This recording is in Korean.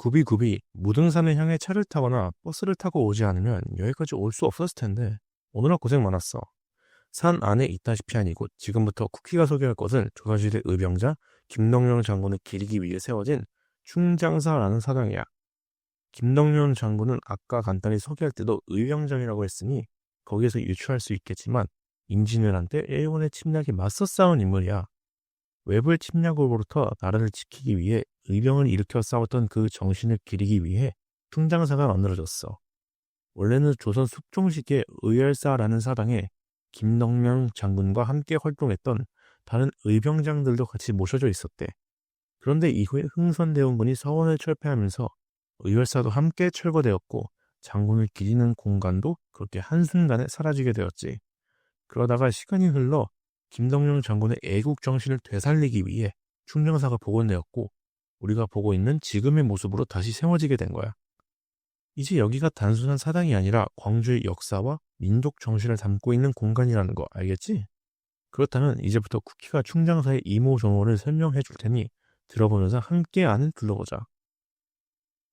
구비구비 무등산을 향해 차를 타거나 버스를 타고 오지 않으면 여기까지 올 수 없었을 텐데 오늘은 고생 많았어. 산 안에 있다시피 한 이곳 지금부터 쿠키가 소개할 것은 조선시대 의병자 김덕령 장군을 기리기 위해 세워진 충장사라는 사당이야. 김덕령 장군은 아까 간단히 소개할 때도 의병장이라고 했으니 거기에서 유추할 수 있겠지만 임진왜란 때 일본의 침략에 맞서 싸운 인물이야. 외부의 침략으로부터 나라를 지키기 위해 의병을 일으켜 싸웠던 그 정신을 기리기 위해 충장사가 만들어졌어. 원래는 조선 숙종시기의 의열사라는 사당에 김덕명 장군과 함께 활동했던 다른 의병장들도 같이 모셔져 있었대. 그런데 이후에 흥선대원군이 서원을 철폐하면서 의열사도 함께 철거되었고 장군을 기리는 공간도 그렇게 한순간에 사라지게 되었지. 그러다가 시간이 흘러 김덕령 장군의 애국 정신을 되살리기 위해 충정사가 복원되었고 우리가 보고 있는 지금의 모습으로 다시 세워지게 된 거야. 이제 여기가 단순한 사당이 아니라 광주의 역사와 민족 정신을 담고 있는 공간이라는 거 알겠지? 그렇다면 이제부터 쿠키가 충장사의 이모저모를 설명해 줄 테니 들어보면서 함께 안을 둘러보자.